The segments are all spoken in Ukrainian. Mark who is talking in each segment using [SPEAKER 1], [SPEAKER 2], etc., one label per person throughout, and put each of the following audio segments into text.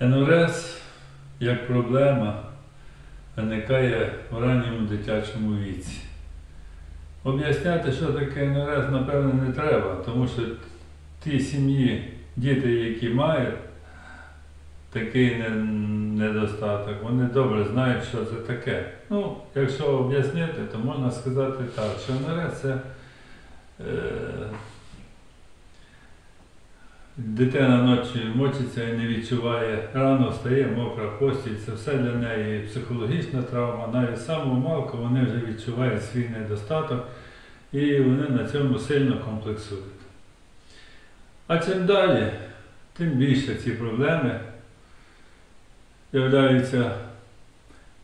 [SPEAKER 1] НРС як проблема виникає в ранньому дитячому віці. Об'ясняти, що таке НРС, напевно, не треба, тому що ті сім'ї, діти, які мають такий недостаток, вони добре знають, що це таке. Ну, якщо об'яснити, то можна сказати так, що НРС це е, Дитина ночі мочиться і не відчуває, рано встає, мокра постіль, це все для неї психологічна травма. Навіть самого малку вони вже відчувають свій недостаток і вони на цьому сильно комплексують. А чим далі, тим більше ці проблеми являються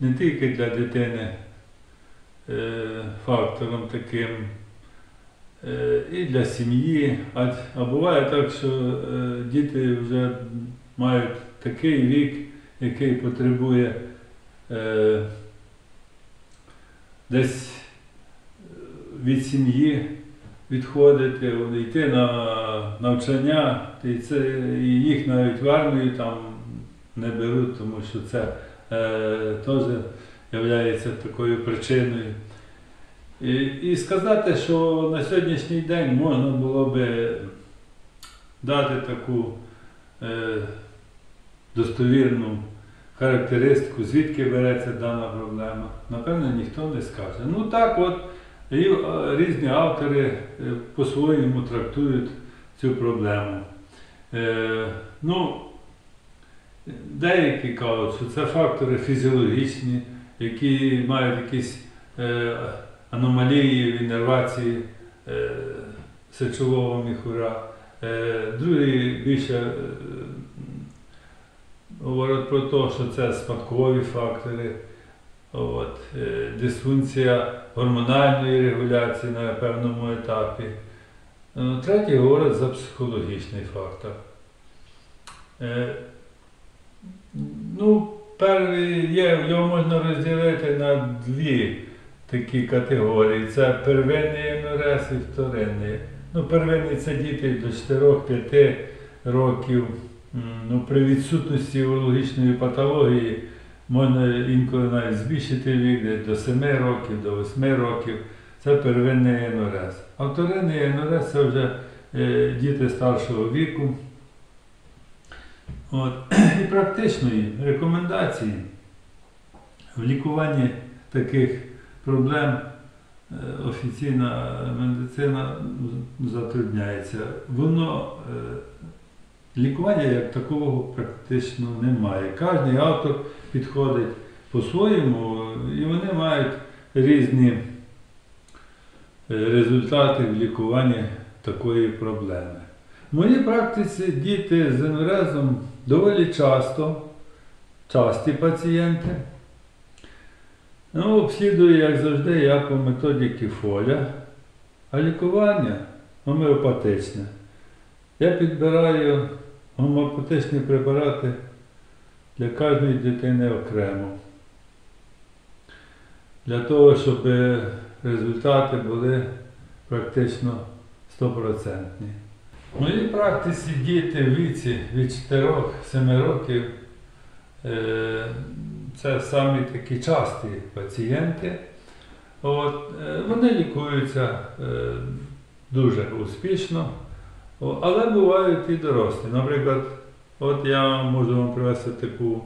[SPEAKER 1] не тільки для дитини е, фактором таким і для сім'ї. А, а буває так, що е, діти вже мають такий вік, який потребує е, десь від сім'ї відходити, йти на навчання, і, це, і їх навіть в армію там не беруть, тому що це е, теж є такою причиною. І, і сказати, що на сьогоднішній день можна було би дати таку е, достовірну характеристику, звідки береться дана проблема, напевно, ніхто не скаже. Ну так от і, е, різні автори е, по-своєму трактують цю проблему. Е, ну, деякі кажуть, що це фактори фізіологічні, які мають якісь е, аномалії в іннервації е, сечового міхура. Е, другі більше е, говорять про те, що це спадкові фактори, от, дисфункція гормональної регуляції на певному етапі. Е, Треті говорять за психологічний фактор. Ну, перший його можна розділити на дві такі категорії. Це первинний МРС і вторинний. Ну, первинний це діти до 4-5 років. Ну, при відсутності урологічної патології можна інколи навіть збільшити вік до 7 років, до 8 років. Це первинний НРС. А вторинний НРС це вже е, діти старшого віку. От. І практичної рекомендації в лікуванні таких проблем е, офіційна медицина затрудняється. Воно е, лікування як такого практично немає. Кожний автор підходить по-своєму, і вони мають різні е, результати в лікуванні такої проблеми. В моїй практиці діти з енурезом доволі часто, часті пацієнти. Ну, обслідую, як завжди, я по методіки фоля, а лікування гомеопатичне. Я підбираю гомеопатичні препарати для кожної дитини окремо. Для того, щоб результати були практично стопроцентні. В моїй практиці діти в віці від 4-7 років е, це самі такі часті пацієнти. От, е, вони лікуються е, дуже успішно, але бувають і дорослі. Наприклад, от я можу вам привести таку,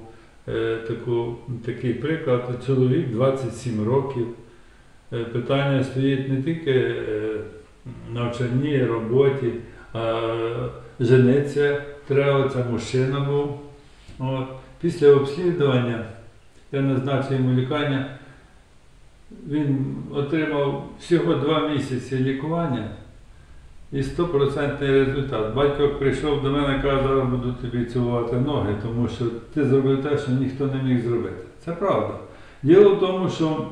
[SPEAKER 1] е, таку, такий приклад. Чоловік 27 років. Питання стоїть не тільки навчанні, роботі, а жениться треба, це мужчина був. От. Після обслідування я назначив йому лікування. Він отримав всього два місяці лікування і 100% результат. Батько прийшов до мене і каже, зараз буду тобі цілувати ноги, тому що ти зробив те, що ніхто не міг зробити. Це правда. Діло в тому, що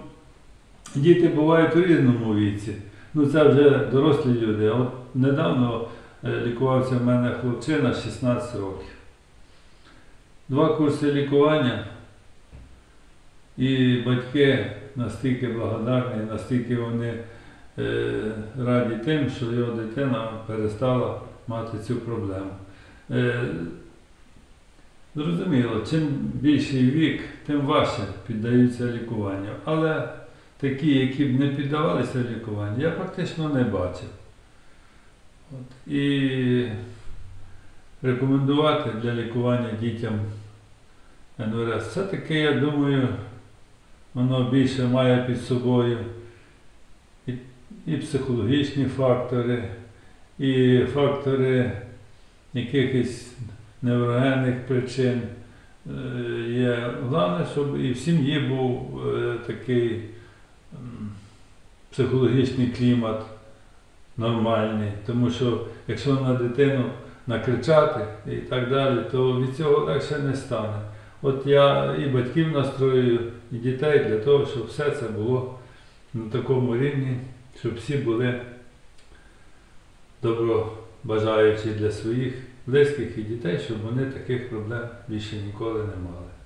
[SPEAKER 1] діти бувають у різному віці. Ну це вже дорослі люди. От недавно е, лікувався в мене хлопчина 16 років. Два курси лікування. І батьки настільки благодарні, настільки вони е, раді тим, що його дитина перестала мати цю проблему. Е, Зрозуміло, чим більший вік, тим важче піддаються лікуванню. Але такі, які б не піддавалися лікуванню, я практично не бачив. От. І рекомендувати для лікування дітям НВРС. Все-таки, я думаю, воно більше має під собою і, і психологічні фактори, і фактори якихось неврогенних причин. Е, Є головне, щоб і в сім'ї був е, такий психологічний клімат нормальний. Тому що якщо на дитину накричати і так далі, то від цього легше не стане. От я і батьків настроюю, і дітей для того, щоб все це було на такому рівні, щоб всі були добробажаючі для своїх близьких і дітей, щоб вони таких проблем більше ніколи не мали.